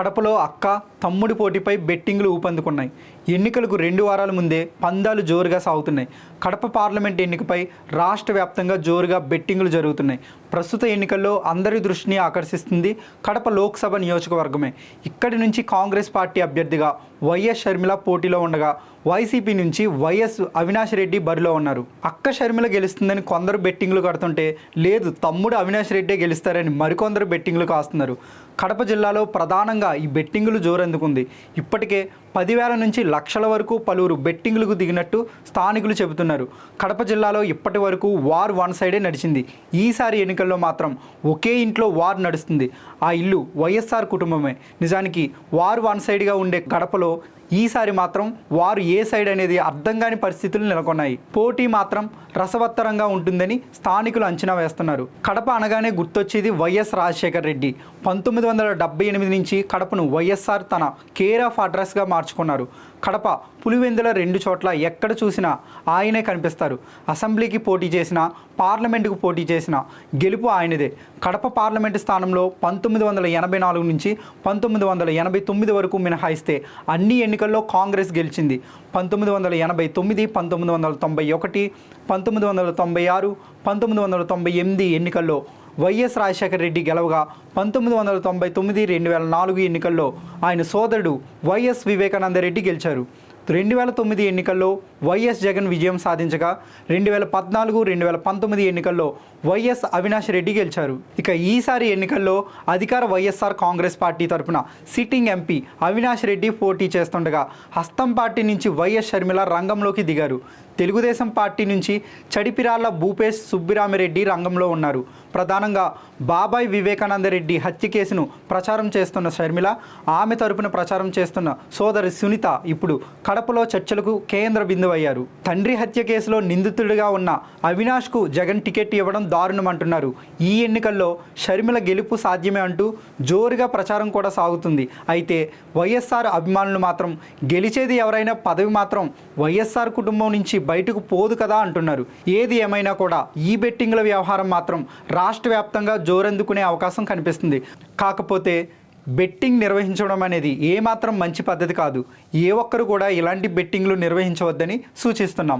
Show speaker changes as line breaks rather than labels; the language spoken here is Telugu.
కడపలో అక్క తమ్ముడి పోటీపై బెట్టింగ్లు ఊపందుకున్నాయి. ఎన్నికలకు రెండు వారాల ముందే పందాలు జోరుగా సాగుతున్నాయి. కడప పార్లమెంట్ ఎన్నికపై రాష్ట్ర వ్యాప్తంగా జోరుగా బెట్టింగ్లు జరుగుతున్నాయి. ప్రస్తుత ఎన్నికల్లో అందరి దృష్టిని ఆకర్షిస్తుంది కడప లోక్సభ నియోజకవర్గమే. ఇక్కడి నుంచి కాంగ్రెస్ పార్టీ అభ్యర్థిగా వైఎస్ షర్మిల పోటీలో ఉండగా వైసీపీ నుంచి వైఎస్ అవినాష్ రెడ్డి బరిలో ఉన్నారు. అక్క షర్మిల గెలుస్తుందని కొందరు బెట్టింగ్లు కడుతుంటే లేదు తమ్ముడు అవినాష్ రెడ్డే గెలుస్తారని మరికొందరు బెట్టింగ్లు కాస్తున్నారు. కడప జిల్లాలో ప్రధానంగా ఈ బెట్టింగులు జోరందుకుంది. ఇప్పటికే పదివేల నుంచి లక్షల వరకు పలువురు బెట్టింగులకు దిగినట్టు స్థానికులు చెబుతున్నారు. కడప జిల్లాలో ఇప్పటి వరకు వార్ వన్ సైడే నడిచింది. ఈసారి ఎన్నికల్లో మాత్రం ఒకే ఇంట్లో వార్ నడుస్తుంది. ఆ ఇల్లు వైఎస్ఆర్ కుటుంబమే. నిజానికి వార్ వన్ సైడ్గా ఉండే కడపలో ఈసారి మాత్రం వారు ఏ సైడ్ అనేది అర్థం కాని పరిస్థితులు నెలకొన్నాయి. పోటీ మాత్రం రసవత్తరంగా ఉంటుందని స్థానికులు అంచనా వేస్తున్నారు. కడప అనగానే గుర్తొచ్చేది వైఎస్ రాజశేఖర్ రెడ్డి. పంతొమ్మిది వందల డెబ్బై ఎనిమిది నుంచి కడపను వైఎస్ఆర్ తన కేర్ ఆఫ్ అడ్రస్గా మార్చుకున్నారు. కడప పులివెందుల రెండు చోట్ల ఎక్కడ చూసినా ఆయనే కనిపిస్తారు. అసెంబ్లీకి పోటీ చేసిన పార్లమెంటుకు పోటీ చేసిన గెలుపు ఆయనదే. కడప పార్లమెంటు స్థానంలో పంతొమ్మిది వందల ఎనభై నాలుగు నుంచి పంతొమ్మిది వందల ఎనభై తొమ్మిది వరకు మినహాయిస్తే అన్ని ఎన్నిక ఎన్నికల్లో కాంగ్రెస్ గెలిచింది. పంతొమ్మిది వందల ఎనభై తొమ్మిది పంతొమ్మిది వందల తొంభై ఒకటి పంతొమ్మిది వందల తొంభై ఆరు పంతొమ్మిది వందల తొంభై ఎనిమిది ఎన్నికల్లో వైఎస్ రాజశేఖర రెడ్డి గెలవగా పంతొమ్మిది వందల తొంభై తొమ్మిది రెండు వేల నాలుగు ఎన్నికల్లో ఆయన సోదరుడు వైఎస్ వివేకానంద రెడ్డి గెలిచారు. రెండు వేల తొమ్మిది ఎన్నికల్లో వైఎస్ జగన్ విజయం సాధించగా రెండు వేల పద్నాలుగు రెండు వేల పంతొమ్మిది ఎన్నికల్లో వైఎస్ అవినాష్ రెడ్డి గెలిచారు. ఇక ఈసారి ఎన్నికల్లో అధికార వైఎస్ఆర్ కాంగ్రెస్ పార్టీ తరపున సిట్టింగ్ ఎంపీ అవినాష్ రెడ్డి పోటీ చేస్తుండగా హస్తం పార్టీ నుంచి వైఎస్ షర్మిల రంగంలోకి దిగారు. తెలుగుదేశం పార్టీ నుంచి చడిపిరాళ్ళ భూపేష్ సుబ్బిరామిరెడ్డి రంగంలో ఉన్నారు. ప్రధానంగా బాబాయ్ వివేకానంద రెడ్డి హత్య కేసును ప్రచారం చేస్తున్న షర్మిల ఆమె తరపున ప్రచారం చేస్తున్న సోదరి సునీత ఇప్పుడు కడపలో చర్చలకు కేంద్ర బిందువు అయ్యారు తండ్రి హత్య కేసులో నిందితుడిగా ఉన్న అవినాష్కు జగన్ టికెట్ ఇవ్వడం దారుణం అంటున్నారు. ఈ ఎన్నికల్లో షర్మిల గెలుపు సాధ్యమే అంటూ జోరుగా ప్రచారం కూడా సాగుతుంది. అయితే వైఎస్ఆర్ అభిమానులు మాత్రం గెలిచేది ఎవరైనా పదవి మాత్రం వైఎస్ఆర్ కుటుంబం నుంచి బయటకు పోదు కదా అంటున్నారు. ఏది ఏమైనా కూడా ఈ బెట్టింగ్ల వ్యవహారం మాత్రం రాష్ట్ర వ్యాప్తంగా జోరందుకునే అవకాశం కనిపిస్తుంది. కాకపోతే బెట్టింగ్ నిర్వహించడం అనేది ఏమాత్రం మంచి పద్ధతి కాదు. ఏ ఒక్కరు కూడా ఇలాంటి బెట్టింగ్లు నిర్వహించవద్దని సూచిస్తున్నాం.